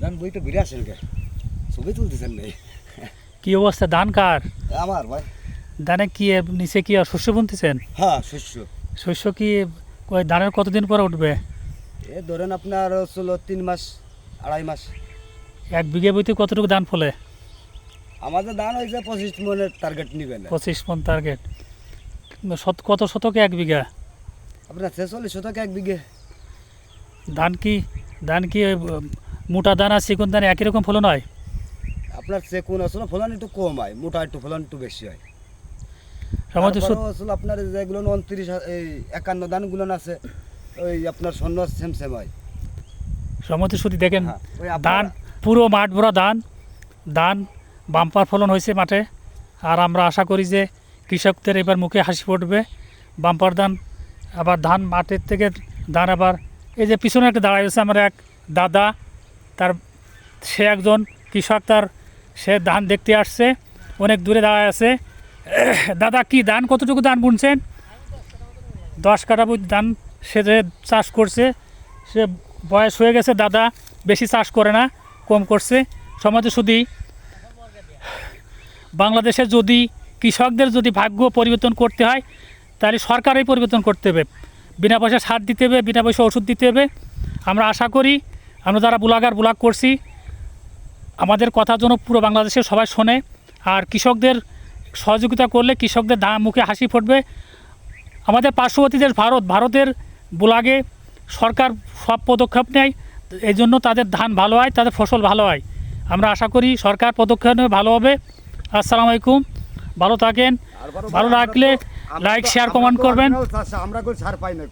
ধান বই তো বিরে আসেন কে ছবি তুলতেছেন নেই কি অবস্থা? ধান কার? আমার ভাই। ধানে কি নিচে কি আর শস্য বুনতেছেন? হ্যাঁ শস্য। শস্য কি ধানের কতদিন পরে উঠবে? এ ধরেন আপনার চলো তিন মাস আড়াই মাস। এক বিঘে বইতে কতটুকু ধান ফলে? আমাদের ধান হয়েছে পঁচিশ মনের টার্গেট নিবেন। পঁচিশ পন টার্গেট শত কত শতকে এক বিঘা? আপনার ছেচল্লিশ শতক এক বিঘে। ধান কি ধান কি মোটা দান চিকন দান একই রকম ফলন হয়? আপনার চেকুন আসলে ফলন একটু কম হয় মোটা একটু ফলন একটু বেশি হয়। সময় আসলে আপনার যেগুলো উনত্রিশ এই একান্ন ধানগুলো আছে ওই আপনার স্বর্ণ সেম সেম হয়। সময় শুধু দেখেন হ্যাঁ, ধান পুরো মাঠ ভরা ধান ধান বাম্পার ফলন হয়েছে মাঠে। আর আমরা আশা করি যে কৃষকদের এবার মুখে হাসি ফুটবে বাম্পার ধান আবার ধান মাঠের থেকে ধান আবার এই যে পিছনে একটা দাঁড়ায় আছে আমার এক দাদা তার, সে একজন কৃষক, তার, সে ধান দেখতে আসছে, অনেক দূরে দাঁড়ায় আছে। দাদা, কি ধান কতটুকু ধান বুনছেন? দশ বুঝ ধান সে যে চাষ করছে, সে বয়স হয়ে গেছে, দাদা বেশি চাষ করে না, কম করছে। সমাজে শুধু বাংলাদেশে যদি কৃষকদের যদি ভাগ্য পরিবর্তন করতে হয়, তাহলে সরকারই পরিবর্তন করতে হবে। বিনা পয়সা সার দিতে হবে, বিনা পয়সা ওষুধ দিতে হবে। আমরা আশা করি আমরা যারা বুলাগার ব্লগ করছি আমাদের কথা যেন পুরো বাংলাদেশের সবাই শোনে আর কৃষকদের সহযোগিতা করলে কৃষকদের দাম মুখে হাসি ফুটবে। আমাদের পার্শ্ববর্তী দেশ ভারত ভারতের ব্লগে সরকার সব পদক্ষেপ নেয় এই জন্য তাদের ধান ভালো হয় তাদের ফসল ভালো হয়। আমরা আশা করি সরকার পদক্ষেপ নেবে ভালো হবে। আসসালামু আলাইকুম ভালো থাকেন ভালো রাখলে লাইক শেয়ার কমেন্ট করবেন। আমরা ছাড় পাই না